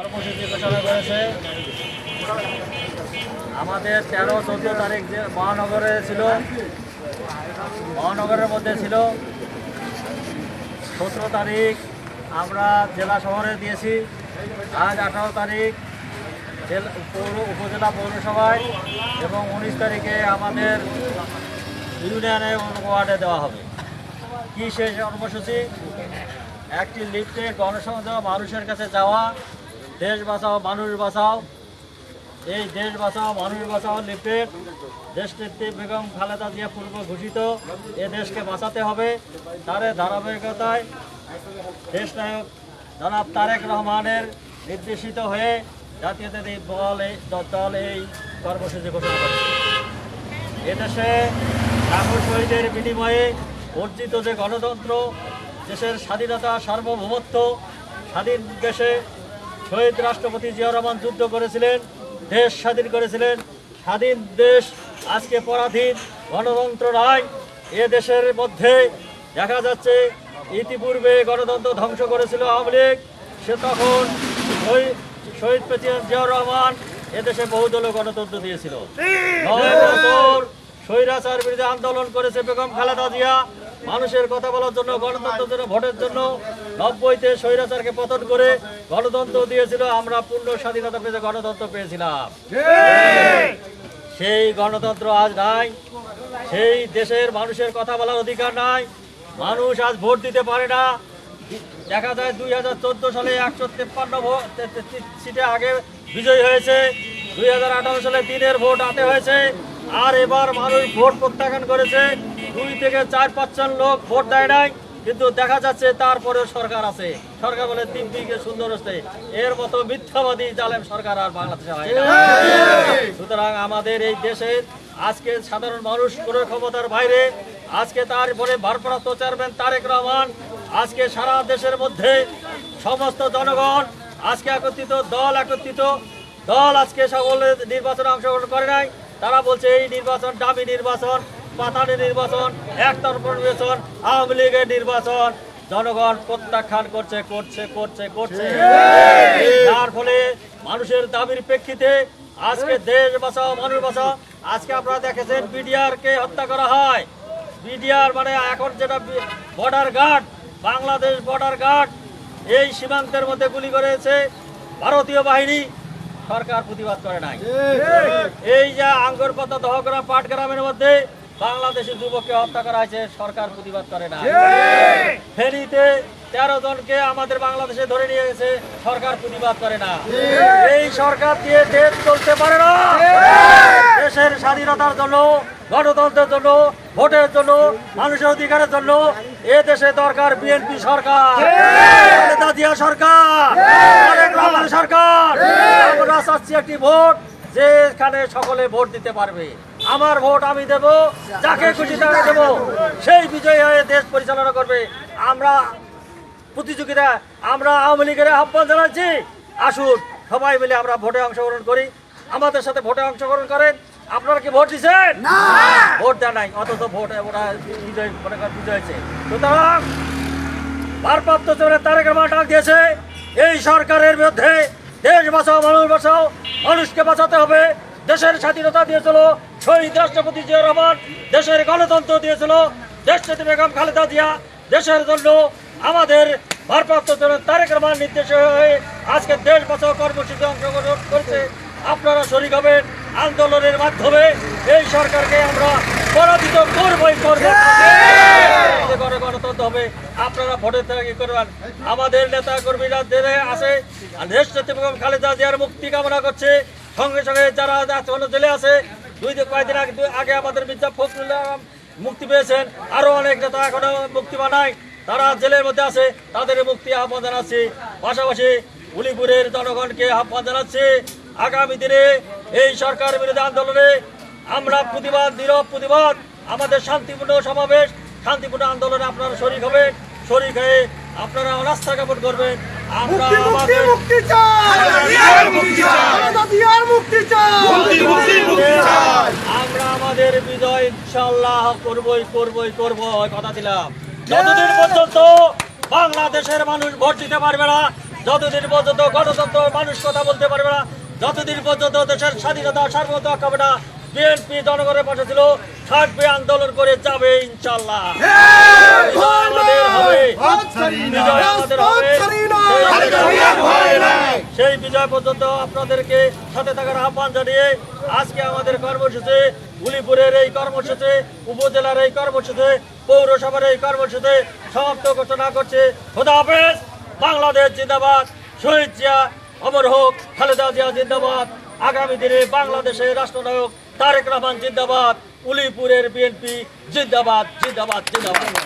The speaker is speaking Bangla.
কর্মসূচি ঘোষণা করেছে আমাদের তেরো, চোদ্দ তারিখ যে মহানগরে ছিল, মহানগরের মধ্যে ছিল। সতেরো তারিখ আমরা জেলা শহরে দিয়েছি। আজ আঠারো তারিখ পৌর, উপজেলা পৌরসভায় এবং উনিশ তারিখে আমাদের ইউনিয়নে ওয়ার্ডে দেওয়া হবে। কি শেষ কর্মসূচি? একটি লিফটে গণসংযোগ মানুষের কাছে যাওয়া দেশ বাঁচাও, মানুষ বাঁচাও। এই দেশ বাঁচাও, মানুষ বাঁচাও লিফটেড দেশনেত্রী বেগম খালেদা জিয়া পূর্ব ঘোষিত। এ দেশকে বাঁচাতে হবে। তার ধারাবাহিকতায় দেশনায়ক জনাব তারেক রহমানের নির্দেশিত হয়ে জাতীয়তাবাদী দল এই দল এই কর্মসূচি ঘোষণা করেছে। এদেশে ঠাকুর শহীদের বিনিময়ে অর্জিত যে গণতন্ত্র, দেশের স্বাধীনতা সার্বভৌমত্ব, স্বাধীন দেশে শহীদ রাষ্ট্রপতি জিয়া রহমান যুদ্ধ করেছিলেন, দেশ স্বাধীন করেছিলেন, স্বাধীন দেশ আজকে পরাধীন, গণতন্ত্র নয়, এ দেশের মধ্যে দেখা যাচ্ছে ইতিপূর্বে গণতন্ত্র ধ্বংস করেছিল আওয়ামী লীগ, সে তখন শহীদ প্রেসিডেন্ট জিয়াউর রহমান এদেশে বহুদল গণতন্ত্র দিয়েছিল। নয় বছর স্বৈরাচার বিরুদ্ধে আন্দোলন করেছে বেগম খালেদা জিয়া মানুষের কথা বলার জন্য, গণতন্ত্রের জন্য, ভোটের জন্য নব্বইতে স্বৈরাচারকে পতন করে গণতন্ত্র দিয়েছিল, আমরা পূর্ণ স্বাধীনতা পেয়ে গণতন্ত্র পেয়েছিলাম। সেই গণতন্ত্র আজ নাই, সেই দেশের মানুষের কথা বলার অধিকার নাই, মানুষ আজ ভোট দিতে পারে না। দেখা যায় দুই হাজার চোদ্দ সালে একশো তেপ্পান্ন সিটে আগে বিজয়ী হয়েছে, দুই হাজার আঠারো সালে তিনের ভোট আতে হয়েছে, আর এবার মানুষ ভোট প্রত্যাখ্যান করেছে। দুই থেকে চার পাঁচজন লোক ভোট দেয় নাই, কিন্তু দেখা যাচ্ছে তারপরেও সরকার আছে। সরকার বলে দিব্যিকে সুন্দর হচ্ছে। এর মতো মিথ্যাবাদী জালেম সরকার আর বাংলাদেশে হয় সুতরাং আমাদের এই দেশে আজকে সাধারণ মানুষ কোনো ক্ষমতার বাইরে, আজকে তারপরে ভারপ্রাপ্ত চেয়ারম্যান তারেক রহমান, আজকে সারা দেশের মধ্যে সমস্ত জনগণ আজকে একত্রিত, দল একত্রিত, দল আজকে সকলে নির্বাচনে অংশগ্রহণ করে নাই। তারা বলছে এই নির্বাচন দামি নির্বাচন। পাতানি নির্বাচন, একতরফা নির্বাচন, আওয়ামী লীগের নির্বাচন। জনগণ প্রত্যাখ্যান করছে করছে করছে করছে। যার ফলে মানুষের দাবির প্রেক্ষিতে আজকে দেশ বাঁচাও, মানুষ বাঁচাও। আজকে আপনারা দেখেছেন বিডিআর কে হত্যা করা হয়। বিডিআর মানে এখন যেটা border guard, Bangladesh border guard, এই সীমান্তের মধ্যে গুলি করেছে ভারতীয় বাহিনী। সরকার প্রতিবাদ করে নাই। এই যে আঙ্গুর পাতা দহ করা পাট গ্রামের মধ্যে বাংলাদেশের যুবককে হত্যা করা হয়েছে সরকার প্রতিবাদ করে না। ফেনীতে তেরো জনকে আমাদের বাংলাদেশে ধরে নিয়ে গেছে সরকার প্রতিবাদ করে না। এই সরকার দিয়ে দেশ চলতে পারে না। দেশের স্বাধীনতার জন্য গণতন্ত্রের জন্য ভোটের জন্য মানুষের অধিকারের জন্য এ দেশে দরকার বিএনপি সরকার। জিয়া সরকার সরকার। আমরা চাচ্ছি একটি ভোট। যেখানে সকলে ভোট দিতে পারবে আমার ভোট আমি দেব যাকে খুশি তাকে দেব। সেই বিজয়ী হয়ে দেশ পরিচালনা করবে। আমরা প্রতিযোগিতা আমরা আওয়ামী লীগের আহ্বান জানাচ্ছি। আসুন সবাই মিলে আমরা ভোটে অংশগ্রহণ করি। আমাদের সাথে ভোটে অংশগ্রহণ করেন। আপনারা কি ভোট দিচ্ছেন? ভোট দেয় নাই অথচ ভোট ওরা বিজয় মনে করেন বিজয় হয়েছে। সুতরাং ভারপ্রাপ্ত তারেক রহমান ডাক দিয়েছে এই সরকারের বিরুদ্ধে দেশ বাঁচাও মানুষ বাঁচাও। মানুষকে বাঁচাতে হবে। দেশের স্বাধীনতা দিয়েছিল শহীদ রাষ্ট্রপতি জিয়া রহমান দেশের গণতন্ত্র দিয়েছিল দেশ নেত্রী বেগম খালেদা জিয়া। দেশের জন্য আমাদের ভারপ্রাপ্ত তারেক রহমান নির্দেশে হয়ে আজকে দেশ বাঁচাও কর্মসূচিতে অংশগ্রহণ করেছে। আপনারা শরিক হবেন। আন্দোলনের মাধ্যমে এই সরকারকে আমরা পরাজিত করবই করব গণতন্ত্র হবে, আপনারা ভোটের থেকে করবেন। আমাদের নেতা কর্মীরা আছে খালেদা জিয়ার মুক্তি কামনা করছে। সঙ্গে সঙ্গে যারা জেলে আছে, দুই দিন, কয়েকদিন আগে আগে আমাদের মির্জা ফখরুল মুক্তি পেয়েছেন। আরও অনেক নেতা এখনও মুক্তি বানায় তারা জেলের মধ্যে আছে, তাদের মুক্তি আহ্বান জানাচ্ছি। পাশাপাশি উলিপুরের জনগণকে আহ্বান জানাচ্ছি, আগামী দিনে এই সরকার বিরোধী আন্দোলনে আমরা প্রতিবাদ, নীরব প্রতিবাদ, আমাদের শান্তিপূর্ণ সমাবেশ শান্তিপূর্ণ আন্দোলনে আপনারা শরিক হবেন শরিক হয়ে আপনারা অনাস্থা জ্ঞাপন করবেন আমরা মুক্তি আমরা আমাদের বিজয় ইনশাল্লাহ করবই করবই করব ওই কথা দিলাম। যতদিন পর্যন্ত বাংলাদেশের মানুষ ভোট দিতে পারবে না যতদিন পর্যন্ত গণতন্ত্র মানুষ কথা বলতে পারবে না যতদিন পর্যন্ত দেশের স্বাধীনতা সার্বভৌমত্ব হবে না বিএনপি জনগণের পাশে ছিল থাকবে আন্দোলন করে যাবে ইনশাল্লাহ আমাদের হবে। বিজয় আমাদের হবে। সেই বিজয় পর্যন্ত আপনাদেরকে সাথে থাকার আহ্বান জানিয়ে আজকে আমাদের কর্মসূচি উলিপুরের এই কর্মসূচি উপজেলার এই কর্মসূচি পৌরসভার এই কর্মসূচি সমাপ্ত ঘোষণা করছে। খোদা হাফেজ! বাংলাদেশ জিন্দাবাদ। শহীদ জিয়া অমর হোক খালেদা জিয়া জিন্দাবাদ। আগামী দিনে বাংলাদেশের রাষ্ট্রনায়ক তারেক রহমান জিন্দাবাদ। উলিপুরের বিএনপি জিন্দাবাদ জিন্দাবাদ জিন্দাবাদ